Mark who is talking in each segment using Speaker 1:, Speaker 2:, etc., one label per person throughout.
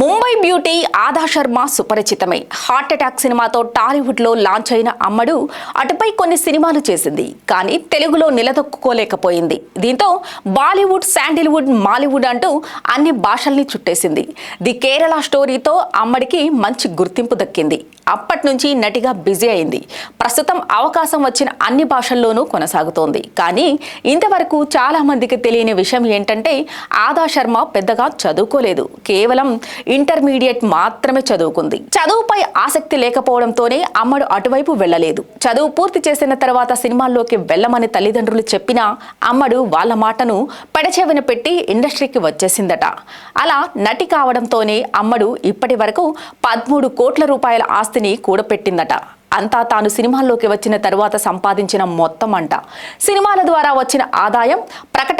Speaker 1: Mumbai beauty ఆదా Sharma సుపరిచితమే. Heart attack సినిమాతో టాలీవుడ్లో లాంచ్ అయిన అమ్మడు అటుపై కొన్ని సినిమాలు చేసింది కానీ తెలుగులో నిలదొక్కుకోలేకపోయింది. దీంతో బాలీవుడ్ శాండిల్వుడ్ మాలీవుడ్ అంటూ అన్ని భాషల్ని చుట్టేసింది. ది కేరళ స్టోరీతో అమ్మడికి మంచి గుర్తింపు దక్కింది. అప్పటి నుంచి నటిగా బిజీ అయింది. ప్రస్తుతం అవకాశం వచ్చిన అన్ని భాషల్లోనూ కొనసాగుతోంది. కానీ ఇంతవరకు చాలామందికి తెలియని విషయం ఏంటంటే ఆదా శర్మ పెద్దగా చదువుకోలేదు. కేవలం ఇంటర్మీడియట్ మాత్రమే చదువుకుంది. చదువుపై ఆసక్తి లేకపోవడంతోనే అమ్మడు అటువైపు వెళ్ళలేదు. చదువు పూర్తి చేసిన తర్వాత సినిమాల్లోకి వెళ్ళమని తల్లిదండ్రులు చెప్పినా అమ్మడు వాళ్ళ మాటను పెడచెవిన పెట్టి ఇండస్ట్రీకి వచ్చేసిందట. అలా నటి కావడంతోనే అమ్మడు ఇప్పటి వరకు పదమూడు కోట్ల రూపాయల ఆస్తిని కూడపెట్టిందట. అంతా తాను సినిమాల్లోకి వచ్చిన తరువాత సంపాదించిన మొత్తం అంట. సినిమాల ద్వారా వచ్చిన ఆదాయం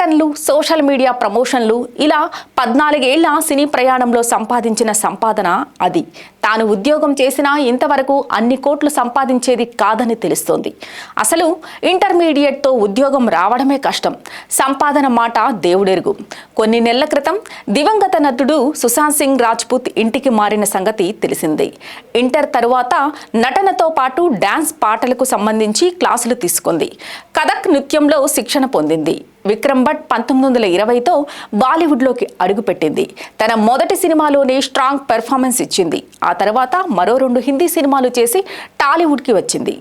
Speaker 1: ప్రకటనలు సోషల్ మీడియా ప్రమోషన్లు ఇలా పద్నాలుగేళ్ళ సినీ ప్రయాణంలో సంపాదించిన సంపాదన అది. తాను ఉద్యోగం చేసినా ఇంతవరకు అన్ని కోట్లు సంపాదించేది కాదని తెలుస్తోంది. అసలు ఇంటర్మీడియట్తో ఉద్యోగం రావడమే కష్టం. సంపాదన మాట దేవుడెరుగు. కొన్ని నెలల క్రితం దివంగత నటుడు సుశాంత్ సింగ్ రాజ్పూత్ ఇంటికి మారిన సంగతి తెలిసిందే. ఇంటర్ తరువాత నటనతో పాటు డ్యాన్స్ పాటలకు సంబంధించి క్లాసులు తీసుకుంది. కథక్ నృత్యంలో శిక్షణ పొందింది. విక్రమ్ భట్ పంతొమ్మిది వందల ఇరవైతో బాలీవుడ్లోకి అడుగుపెట్టింది. తన మొదటి సినిమాలోనే స్ట్రాంగ్ పెర్ఫార్మెన్స్ ఇచ్చింది. ఆ తర్వాత మరో రెండు హిందీ సినిమాలు చేసి టాలీవుడ్కి వచ్చింది.